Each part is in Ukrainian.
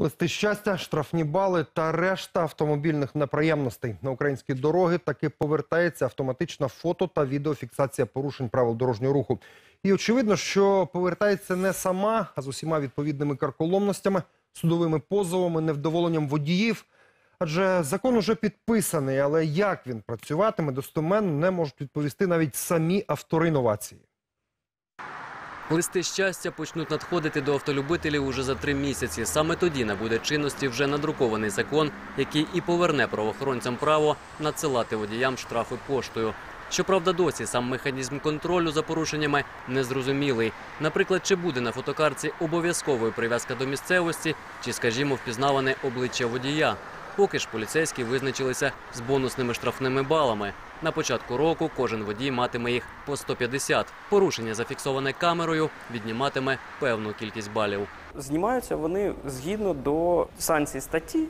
Листи щастя, штрафні бали та решта автомобільних неприємностей на українські дороги таки повертається автоматична фото та відеофіксація порушень правил дорожнього руху. І очевидно, що повертається не сама, а з усіма відповідними карколомностями, судовими позовами, невдоволенням водіїв. Адже закон уже підписаний, але як він працюватиме, достоменно не можуть відповісти навіть самі автори новації. Листи щастя почнуть надходити до автолюбителів уже за три місяці. Саме тоді набуде чинності вже надрукований закон, який і поверне правоохоронцям право надсилати водіям штрафи поштою. Щоправда, досі сам механізм контролю за порушеннями незрозумілий. Наприклад, чи буде на фотокарці обов'язковою прив'язка до місцевості, чи, скажімо, впізнаване обличчя водія. Поки ж поліцейські визначилися з бонусними штрафними балами. На початку року кожен водій матиме їх по 150. Порушення, зафіксоване камерою, відніматиме певну кількість балів. Знімаються вони згідно до санкцій статті,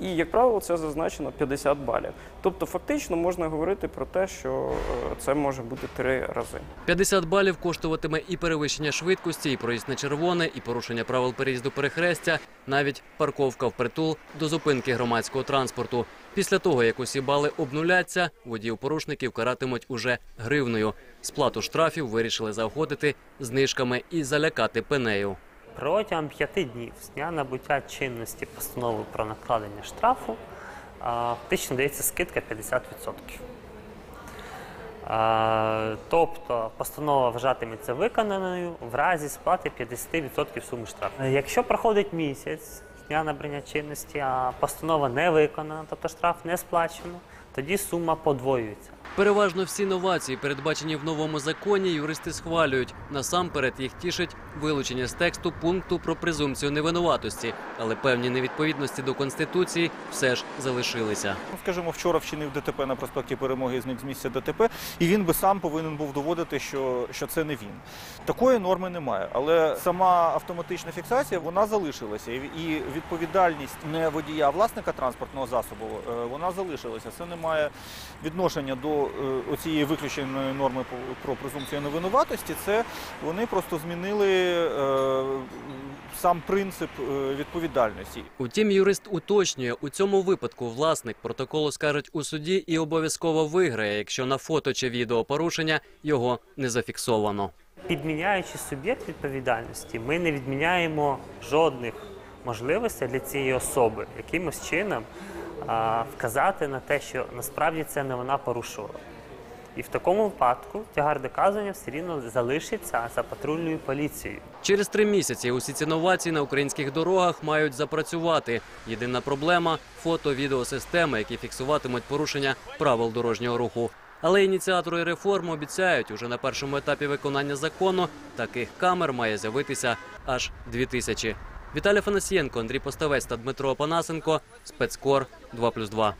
і, як правило, це зазначено 50 балів. Тобто, фактично можна говорити про те, що е, це може бути три рази. 50 балів коштуватиме і перевищення швидкості, і проїзд на червоне, і порушення правил переїзду перехрестя, навіть парковка впритул до зупинки громадського транспорту. Після того, як усі бали обнуляться, водіїв-порушників каратимуть уже гривною. Сплату штрафів вирішили заохотити знижками і залякати пенею. Протягом п'яти днів з дня набуття чинності постанови про накладення штрафу фактично дається скидка 50%. Тобто постанова вважатиметься виконаною в разі сплати 50% суми штрафу. Якщо проходить місяць з дня набрання чинності, а постанова не виконана, тобто штраф не сплачено, тоді сума подвоюється. Переважно всі новації, передбачені в новому законі, юристи схвалюють. Насамперед їх тішить вилучення з тексту пункту про презумпцію невинуватості, але певні невідповідності до конституції все ж залишилися. Ну, Скажімо, вчора вчинив ДТП на проспекті Перемоги, зник з місця ДТП, і він би сам повинен був доводити, що, що це не він. Такої норми немає, але сама автоматична фіксація вона залишилася, І- відповідальність не водія, а власника транспортного засобу е, вона залишилася. Це не має відношення до е, оцієї виключеної норми по- про презумпцію невинуватості. Це вони просто змінили е, сам принцип е, відповідальності. Утім, юрист уточнює, у цьому випадку власник протоколу скажуть у суді і обов'язково виграє, якщо на фото чи відео порушення його не зафіксовано. Підміняючи суб'єкт відповідальності, ми не відміняємо жодних можливостей для цієї особи якимось чином вказати на те, що насправді це не вона порушувала. І в такому випадку тягар доказування все рівно залишиться за патрульною поліцією. Через три місяці усі ці новації на українських дорогах мають запрацювати. Єдина проблема фото-відеосистеми, які фіксуватимуть порушення правил дорожнього руху. Але ініціатори реформи обіцяють, уже на першому етапі виконання закону таких камер має з'явитися аж дві тисячі. Віталій Фанасієнко, Андрій Поставець та Дмитро Опанасенко. Спецкор 2+,2.